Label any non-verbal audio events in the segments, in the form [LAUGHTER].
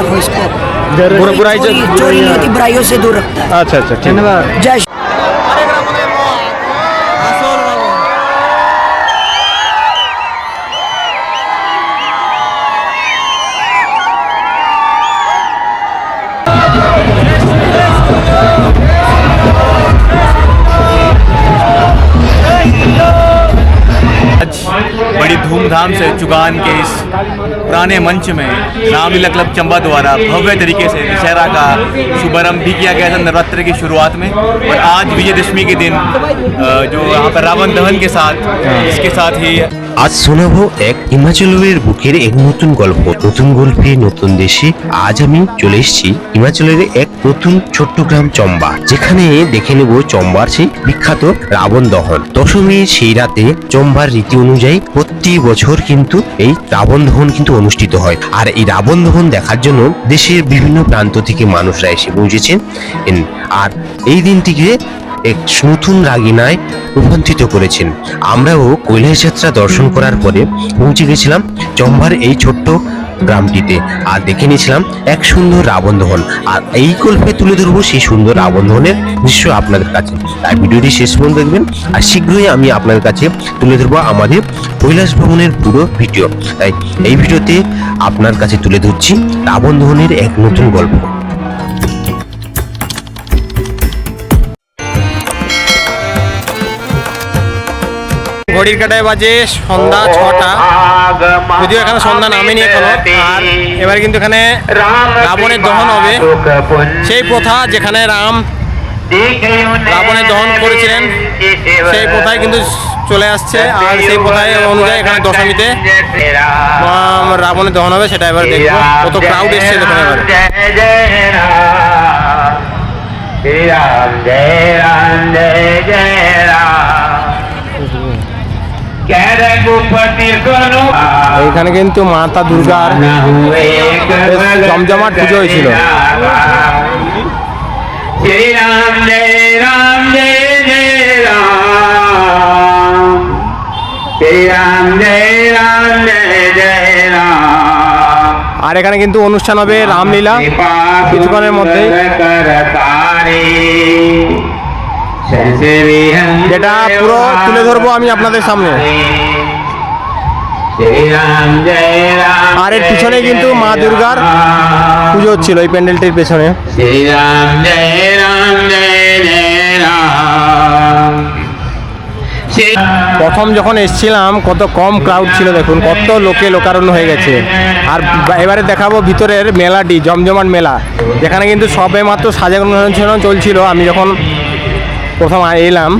रखो इसको। बुराई चोरी नहीं होती बुराइयों से दूर रखता है। अच्छा अच्छा धन्यवाद। जय धूमधाम से चुगान के पुराने मंच में रामलीला क्लब चंबा द्वारा भव्य तरीके से दशहरा का शुभारंभ भी किया गया था नवरात्र की शुरुआत में और आज विजयदशमी के दिन अ, जो यहाँ पर रावण दहन के साथ इसके साथ ही আজ শোনাবো এক হিমাচলের বুকের এক নতুন গল্প নতুন গল্পে নতুন দেশে আজ আমি চলে এসেছি হিমাচলের এক নতুন ছোট্ট গ্রাম চম্বা যেখানে দেখে নেব চম্বার সেই বিখ্যাত রাবণ দহন দশমীর সেই রাতে চম্বার রীতি অনুযায়ী প্রতি বছর কিন্তু এই রাবণ দহন কিন্তু অনুষ্ঠিত হয়। আর এই রাবণ দহন দেখার জন্য দেশের বিভিন্ন প্রান্ত থেকে মানুষরা এসে পৌঁছেছেন। আর এই দিনটিকে এক নতুন রাগিনায় রূপান্তরিত করেছেন। আমরাও কৈলাস যাত্রা দর্শন করার পরে পৌঁছে গেছিলাম। চম্বার এই ছোট্ট গ্রামটিতে। আর দেখে নিয়েছিলাম এক সুন্দর রাবণ দহন আর এই গল্পে তুলে ধরবো সেই সুন্দর রাবণ দহনের দৃশ্য আপনাদের কাছে। তাই ভিডিওটি শেষ পর্যন্ত দেখবেন, আর শীঘ্রই আমি আপনাদের কাছে তুলে ধরবো আমাদের কৈলাস ভ্রমণের পুরো ভিডিও। তাই এই ভিডিওতে আপনার কাছে তুলে ধরছি রাবণ দহনের এক নতুন গল্প। ঘড়ির কাটায় বাজে সন্ধ্যা ছটা। যদিও এখানে সন্ধ্যা নামেনি এখনও, আর এবার কিন্তু এখানে রাবণের দহন হবে। সেই প্রথা যেখানে রাম রাবণের দহন করেছিলেন, সেই প্রথায় কিন্তু চলে আসছে, আর সেই প্রথায় অনুযায়ী এখানে দশমীতে রাবণের দহন হবে, সেটা এবার দেখব। কত ক্রাউড এসছে দেখুন এবার। এখানে কিন্তু মাতা দুর্গার জমজমাট পুজো হয়েছিল। রাম রাম আর এখানে কিন্তু অনুষ্ঠান হবে রামলীলা। কিছুক্ষণের মধ্যে। যেটা পুরো তুলে ধরবো আমি আপনাদের সামনে। আর এর পিছনে কিন্তু মা দুর্গার পুজো হচ্ছিল এই প্যান্ডেলটির পেছনে। প্রথম যখন এসছিলাম কত কম ক্রাউড ছিল দেখুন কত লোকে লোকারণ্য হয়ে গেছে। আর এবারে দেখাবো ভিতরের মেলাটি জমজমাট মেলা। যেখানে কিন্তু সবে মাত্র সাজানো ছিল চলছিল। আমি যখন প্রথম এলাম।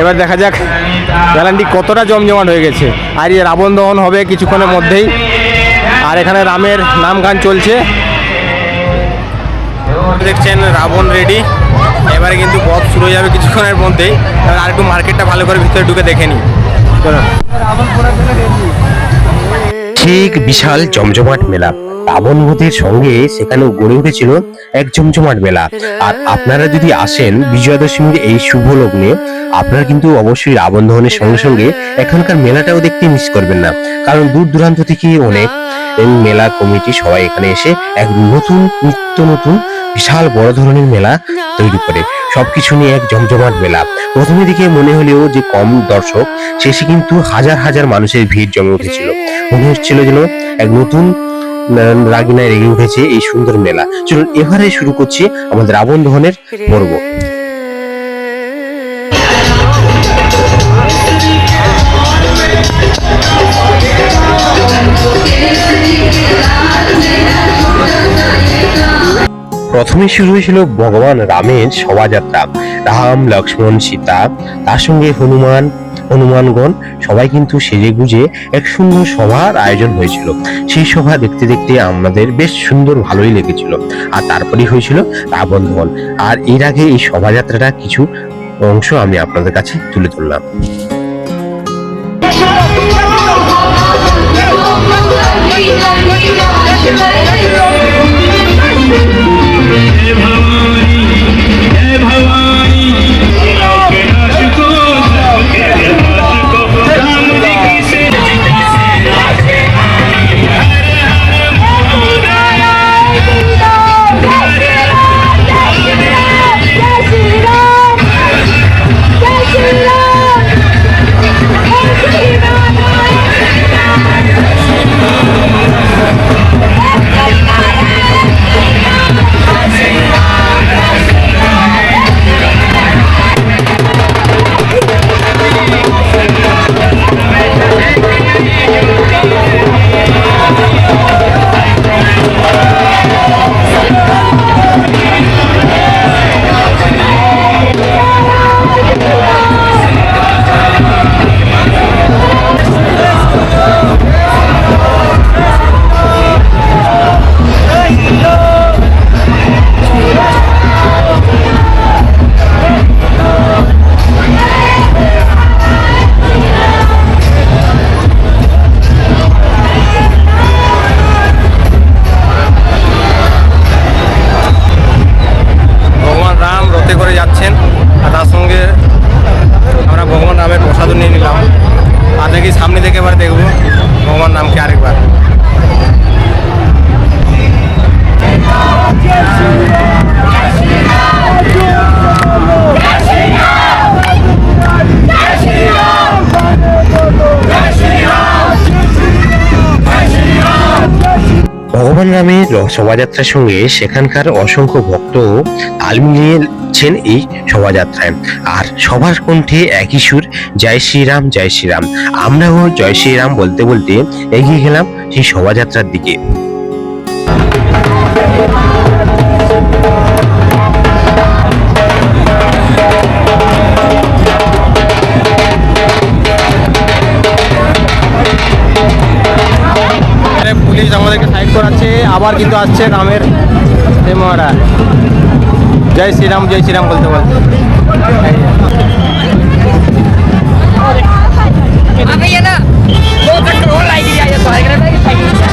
এবার দেখা যাক মেলাটি কতটা জমজমাট হয়ে গেছে। আর এই রাবণ দহন হবে কিছুক্ষণের মধ্যেই। আর এখানে রামের নাম গান চলছে। দেখছেন, রাবণ রেডি এবারে কিন্তু পথ শুরু হয়ে যাবে কিছুক্ষণের মধ্যেই। আর একটু মার্কেটটা ভালো করে ভিতরে ঢুকে দেখে নিই। ঠিক বিশাল জমজমাট মেলা। বধের সঙ্গে সেখানে গড়ে উঠেছিল এক জমজমাট মেলা। আর আপনারা যদি আসেন বিজয়া দশমীর এই শুভ লগ্নে, আপনারা কিন্তু অবশ্যই রাবণ দহনের সঙ্গে সঙ্গে এখানকার মেলাটাও দেখতে মিস করবেন না। কারণ দূর দূরান্ত থেকে অনেক এই মেলা কমিটি সবাই এখানে এসে এক নতুন, নিত্য নতুন, বিশাল বড় ধরনের মেলা তৈরি করে। সবকিছু নিয়ে এক জমজমাট মেলা। প্রথমে দিকে মনে হলেও যে কম দর্শক, শেষে কিন্তু হাজার হাজার মানুষের ভিড় জমে উঠেছিল। মনে হচ্ছিল যেন এক নতুন রাগিনায় রেগে উঠেছে এই সুন্দর মেলা। চলুন এবারে শুরু করছি আমাদের রাবণ দহনের পর্ব। প্রথমে শুরু হয়েছিল ভগবান রামের শোভাযাত্রা। রাম, লক্ষ্মণ, সীতা, তার সঙ্গে হনুমান হনুমানগণ সবাই কিন্তু সেজে গুজে এক সুন্দর সভার আয়োজন হয়েছিল। সেই সভা দেখতে দেখতে আমাদের বেশ সুন্দর ভালোই লেগেছিল। আর তারপরেই হয়েছিল রাবণ দহন আর এর আগে এই শোভাযাত্রাটা কিছু অংশ আমি আপনাদের কাছে তুলে ধরলাম। যাচ্ছেন আর তার সঙ্গে আমরা ভগবান নামের প্রসাদও নিয়ে নিলাম। আর দেখি সামনে থেকে এবার দেখব ভগবান নামকে আরেকবার। গ্রামের রামের শোভাযাত্রার সঙ্গে সেখানকার অসংখ্য ভক্ত তাল মিলিয়েছেন এই শোভাযাত্রায়। আর সবার কণ্ঠে একই সুর, জয় শ্রীরাম জয় শ্রীরাম। আমরাও জয় শ্রীরাম বলতে বলতে এগিয়ে গেলাম সেই শোভাযাত্রার দিকে। আবার কিন্তু আসছে রামের সেই মহারাজ জয় শ্রীরাম জয় শ্রীরাম বলতে বলতে अबे ये ना वो कंट्रोल आई दिया ये तो है ये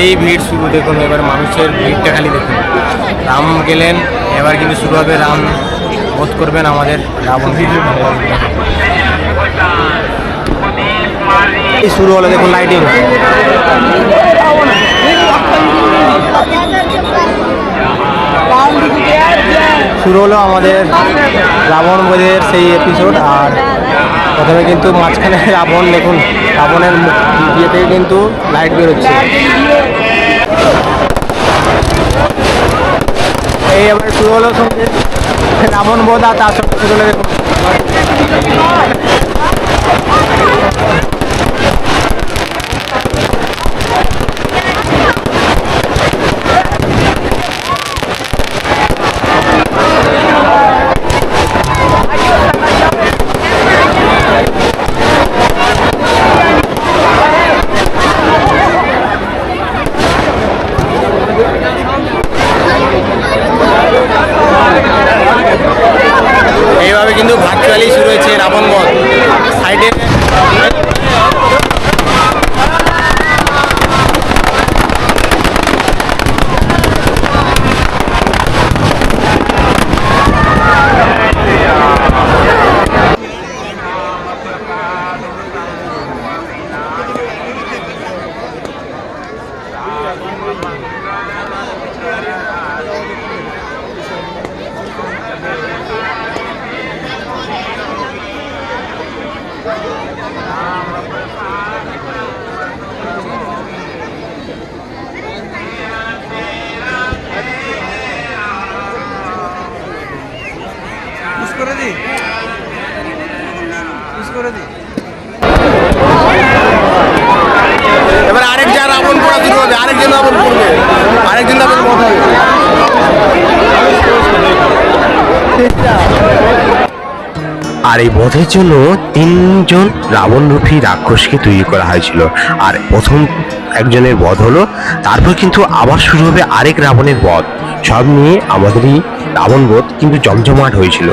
সেই ভিড় শুরু, দেখুন, এবার মানুষের ভিড়টা খালি দেখুন। রাম গেলেন, এবার কিন্তু শুরু হবে রাম, বোধ করবেন আমাদের রাবণ। শুরু হলো, দেখুন লাইটিং শুরু হলো আমাদের রাবণ বধের সেই এপিসোড আর প্রথমে কিন্তু মাঝখানে [LAUGHS] রাবণ, দেখুন, রাবণের থেকে কিন্তু লাইট বেরোচ্ছে। এই আবার শুরু হলো সঙ্গে রাবণ বোধা তার সঙ্গে দেখুন এইভাবে কিন্তু ভার্চুয়ালি শুরু হয়েছে রাবণ বধ সাইডে এবার আরেকজন রাবণ পড়া শুরু হবে আরেকজন রাবণ পড়বে আরেকজন রাবণ বধ হবে আর এই বধের জন্য তিনজন রাবণ রাবণরূপী রাক্ষসকে তৈরি করা হয়েছিল। আর প্রথম একজনের বধ হলো, তারপর কিন্তু আবার শুরু হবে আরেক রাবণের বধ। সব নিয়ে আমাদেরই রাবণ বধ কিন্তু জমজমাট হয়েছিল।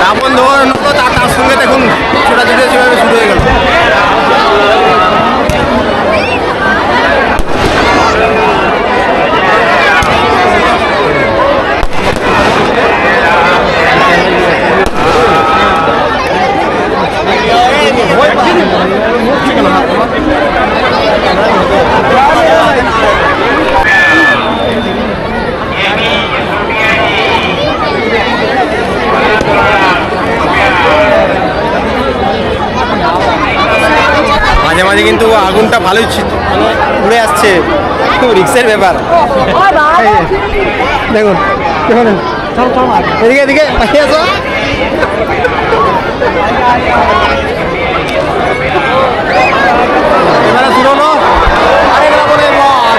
রাবণ ধোয়ার হলো তার তার সঙ্গে দেখুন ছোটাছুটি যেভাবে শুরু হয়ে গেল মাঝে মাঝে কিন্তু আগুনটা ভালোই ছি- মানে উড়ে আসছে রিক্সের ব্যাপার। দেখুন দেখুন। এদিকে এদিকে পাঠিয়ে আসো এবারে শুনো না আরেক রাবণের বধ।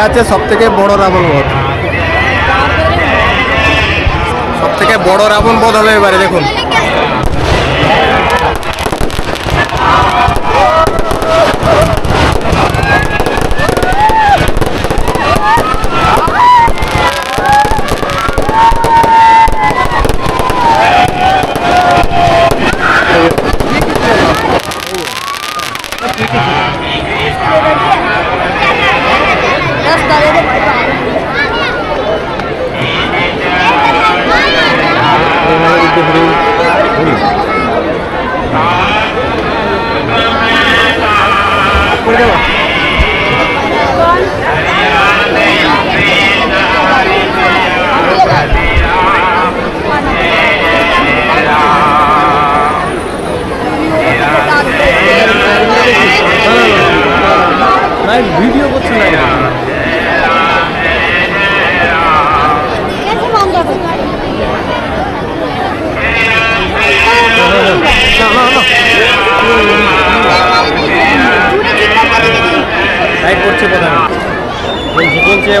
এটা হচ্ছে সব থেকে বড় রাবণ বধ। সব থেকে বড় রাবণ বধ হবে এবারে, দেখুন।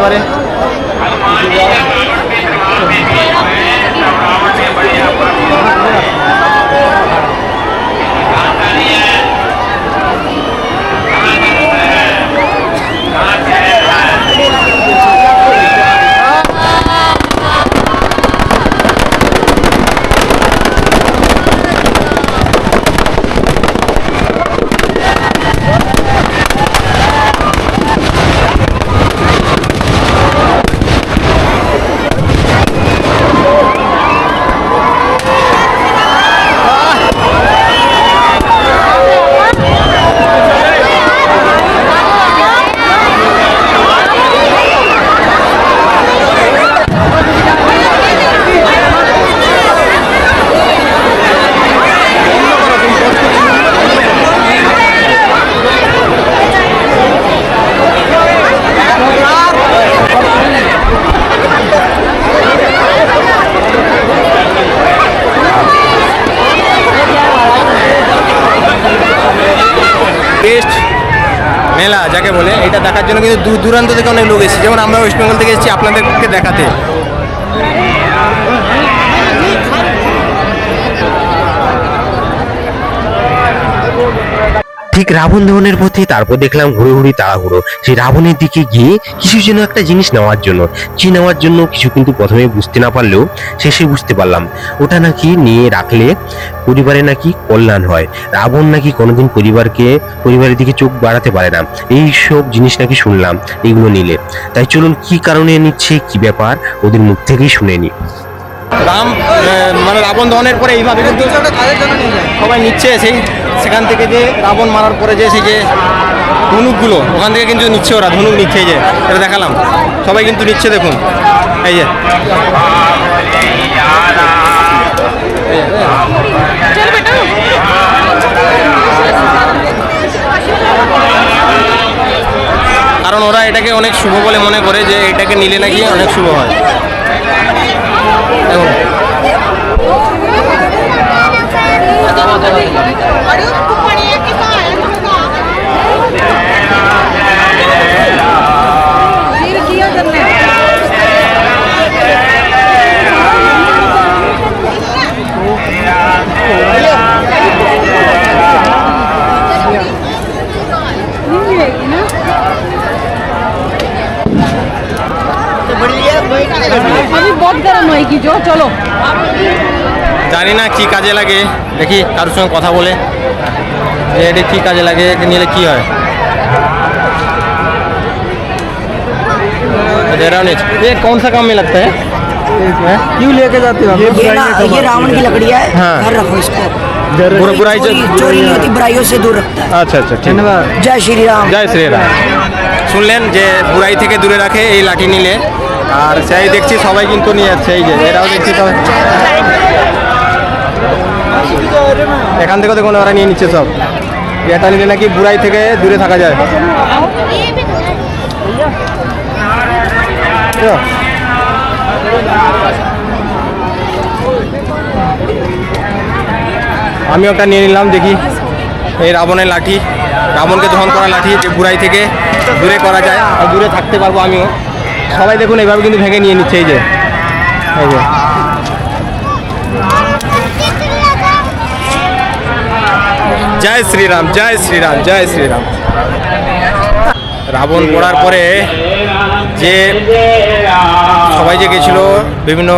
বলছে দেখার জন্য কিন্তু দূর দূরান্ত থেকে অনেক লোক এসেছে। যেমন আমরা ওয়েস্ট বেঙ্গল থেকে এসেছি আপনাদেরকে দেখাতে। রাবণ দহনের পথে তারপর দেখলাম ঘুরে ঘুরে তাড়াহুড়ো। সেই রাবণের দিকে গিয়ে কিছু যেন একটা জিনিস নেওয়ার জন্য। কি নেওয়ার জন্য কিছু কিন্তু প্রথমে বুঝতে না পারলেও শেষে বুঝতে পারলাম। ওটা নাকি নিয়ে রাখলে পরিবারে নাকি কল্যাণ হয়। রাবণ নাকি কোনোদিন পরিবারকে, পরিবারের দিকে চোখ বাড়াতে পারে না। এই সব জিনিস নাকি শুনলাম এইগুলো নিলে। তাই চলুন কি কারণে নিচ্ছে, কি ব্যাপার, ওদের মুখ থেকেই শুনে নি রাম মানে রাবণ দহনের পরে এইভাবে কিন্তু সবাই নিচ্ছে সেই, সেখান থেকে যে রাবণ মারার পরে যে সেই যে ধনুকগুলো, ওখান থেকে কিন্তু নিচ্ছে ওরা, ধনুক নিচ্ছে যে, এটা দেখালাম। সবাই কিন্তু নিচ্ছে দেখুন, এই যে। কারণ ওরা এটাকে অনেক শুভ বলে মনে করে যে এটাকে নিলে নাকি অনেক শুভ হয়। দেখুন अभी बहुत गर्म होएगी जो चलो জানি না কি কাজে লাগে দেখি কারোর সঙ্গে কথা বলে যে এটা কি কাজে লাগে এটা নিলে কি হয় दे रहा हूँ नीचे। ये कौन सा काम में लगता है क्यों लेके जाते हो ये ना ये रावण की लकड़ी है हाँ। घर रखो इसको बुरा- बुराई से चोरी चोरी नहीं होती बुराइयों से दूर रखता है আচ্ছা আচ্ছা ঠিক जय श्री राम জয় শ্রীরাম শুনলেন যে বুড়াই থেকে দূরে রাখে এই লাঠি নিলে আর সেই দেখছি সবাই কিন্তু নিয়ে যাচ্ছে, এই যে, এরাও দেখছি সবাই। এখান থেকে দেখুন, ওরা নিয়ে নিচ্ছে সব। এটা নিলে নাকি বুড়াই থেকে দূরে থাকা যায়? আমি ওটা নিয়ে নিলাম, দেখি। এই রাবণের লাঠি, রাবণকে দহন করা লাঠি, যে বুড়াই থেকে দূরে করা যায়, আর দূরে থাকতে পারব আমিও। সবাই দেখুন, এইভাবে কিন্তু ভেঙে নিয়ে নিচ্ছে, এই যে। এই যে। জয় শ্রীরাম জয় শ্রীরাম জয় শ্রীরাম। রাবণ পড়ার পরে যে সবাই যে গেছিল, বিভিন্ন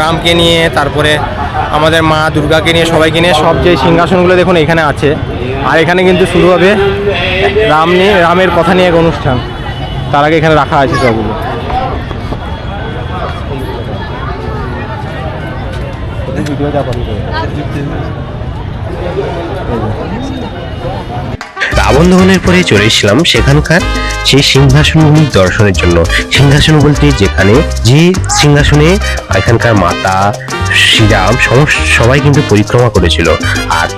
রামকে নিয়ে, তারপরে আমাদের মা দুর্গাকে নিয়ে, সবাইকে নিয়ে, সব যে সিংহাসনগুলো দেখুন, এখানে আছে। আর এখানে কিন্তু শুরু হবে রাম নিয়ে, রামের কথা নিয়ে এক অনুষ্ঠান। তার আগে এখানে রাখা আছে সবগুলো। রাবণ দহনের পরে চলে এসেছিলাম সেখানকার সেই সিংহাসনভূমি দর্শনের জন্য। সিংহাসন বলতে যেখানে যে সিংহাসনে এখানকার মাতা, শ্রীরাম সবাই কিন্তু পরিক্রমা করেছিল। আর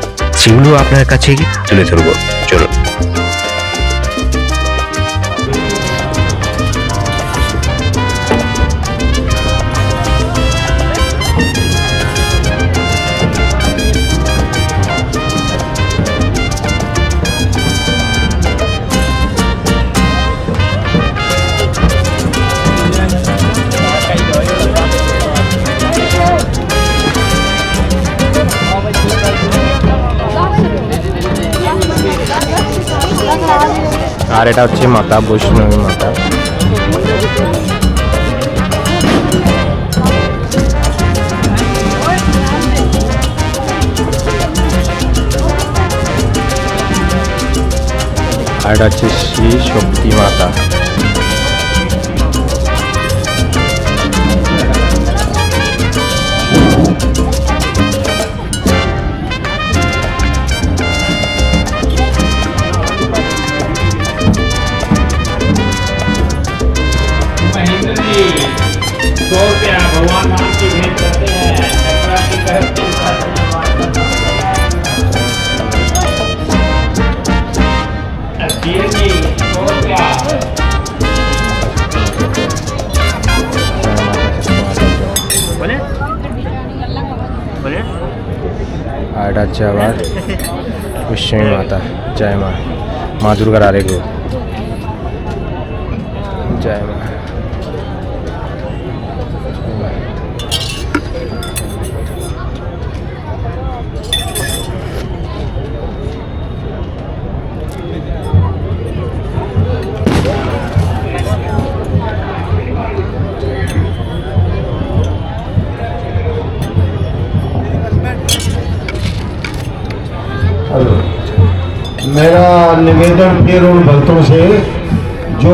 সেগুলো আপনার কাছে তুলে ধরবো। চলুন। আর এটা হচ্ছে মাতা বৈষ্ণবী মাতা। আর এটা হচ্ছে শ্রী শক্তি মাতা। राज्याबाद विष्णवी माता. जय मा माँ दुर्गा रारे गो जय मा. मेरा निवेदन प्रिय रोड भक्तों से जो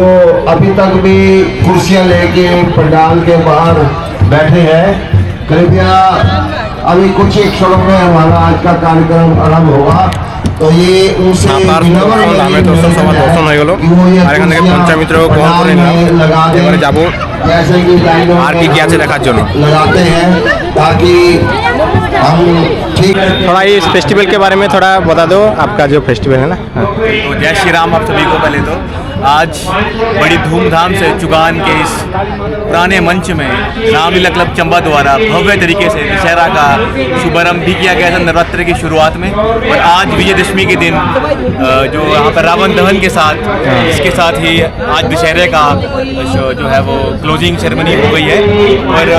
अभी तक भी कुर्सियां लेके पंडाल के बाहर बैठे हैं कृपया अभी कुछ एक क्षणों में हमारा आज का कार्यक्रम आरंभ होगा तो ये उनसे আপনার विनम्र দর্শন मेरी আমি দর্শন সভা निवेदन है দর্শন হয়ে গেল कि वो ये আর এখান থেকে कुर्सियां পঞ্চামিত্র গ্রহণ করে पंडाल में लगा নিলাম दें। এবারে যাবো जैसे कि लाइनों আর में কি কি আছে हम দেখার জন্য। लगाते हैं ताकि हम ठीक थोड़ा इस फेस्टिवल के बारे में थोड़ा बता दो आपका जो फेस्टिवल है ना हाँ। तो जय श्री राम आप सभी को पहले तो आज बड़ी धूमधाम से चुगान के इस पुराने मंच में रामलीला क्लब चंबा द्वारा भव्य तरीके से दशहरा का शुभारंभ भी किया गया था नवरात्र की शुरुआत में। और आज विजयदशमी के दिन जो यहाँ पर रावण दहन के साथ इसके साथ ही आज दशहरे का जो है वो क्लोजिंग सेरेमनी हो गई है। और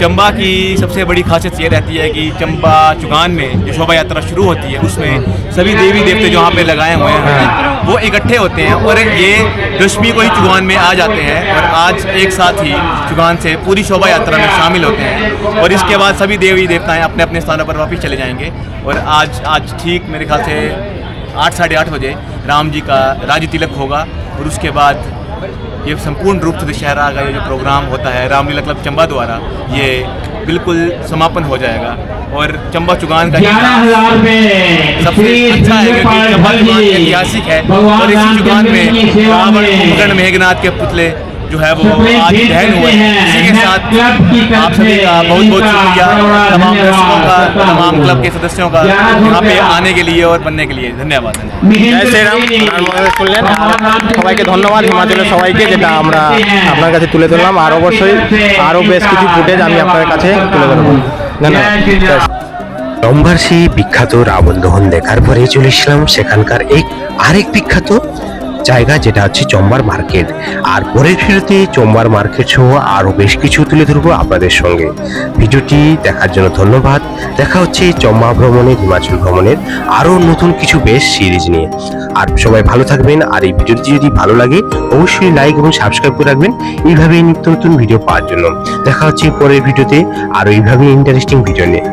चंबा की सबसे बड़ी खासियत ये रहती है कि चंबा चुगान में जो शोभा यात्रा शुरू होती है उसमें सभी देवी देवते जो यहाँ पे लगाए हुए हैं। वो इकट्ठे होते हैं और ये दशमी को ही चुगान में आ जाते हैं और आज एक साथ ही चुगान से पूरी शोभा यात्रा में शामिल होते हैं और इसके बाद सभी देवी देवताएँ अपने अपने स्थानों पर वापस चले जाएँगे और आज आज ठीक मेरे ख्याल से आठ, साढ़े आठ बजे राम जी का राज तिलक होगा और उसके बाद ये संपूर्ण रूप से दशहरा का ये जो प्रोग्राम होता है रामलीला क्लब चंबा द्वारा ये बिल्कुल समापन हो जाएगा। और चंबा चुगान का सबसे अच्छा है क्योंकि चंबा चुगान ऐतिहासिक है। और इसी चुगान में रावण कुंभकर्ण मेघनाथ के पुतले जो है वो सफेद आज भेज दहन हुए करते हैं हैं। इसी के मैं साथ क्लब की तरफ आप सभी का से बहुत बहुत इनका शुक्रिया बड़ा तमाम धन्यवाद दर्शकों का करता तमाम हूँ। क्लब के सदस्यों का ग्यारह सौ यहाँ पे रुपया। आने के लिए और बनने के लिए धन्यवाद धन्यवाद জয় শ্রীরাম আপনারা শুনলেন আর সবাইকে ধন্যবাদ হিমাচলের সবাইকে যেটা আমরা আপনার কাছে তুলে ধরলাম আর অবশ্যই আরও বেশ কিছু ফুটেজ আমি আপনার কাছে তুলে ধরবো ধন্যবাদ জয় শ্রী- রম্বার সেই বিখ্যাত রাবণ দহন দেখার পরে চলে এসলাম সেখানকার এক আরেক বিখ্যাত জায়গা যেটা হচ্ছে চম্বার মার্কেট। আর পরের ভিডিওতে চম্বার মার্কেট সহ আরও বেশ কিছু তুলে ধরবো আপনাদের সঙ্গে। ভিডিওটি দেখার জন্য ধন্যবাদ। দেখা হচ্ছে চম্বা ভ্রমণে, হিমাচল ভ্রমণের আরও নতুন কিছু বেশ সিরিজ নিয়ে। আর সবাই ভালো থাকবেন, আর এই ভিডিওটি যদি ভালো লাগে, অবশ্যই লাইক এবং সাবস্ক্রাইব করে রাখবেন। এইভাবেই নিত্য নতুন ভিডিও পাওয়ার জন্য। দেখা হচ্ছে পরের ভিডিওতে আরও এইভাবেই ইন্টারেস্টিং ভিডিও নিয়ে।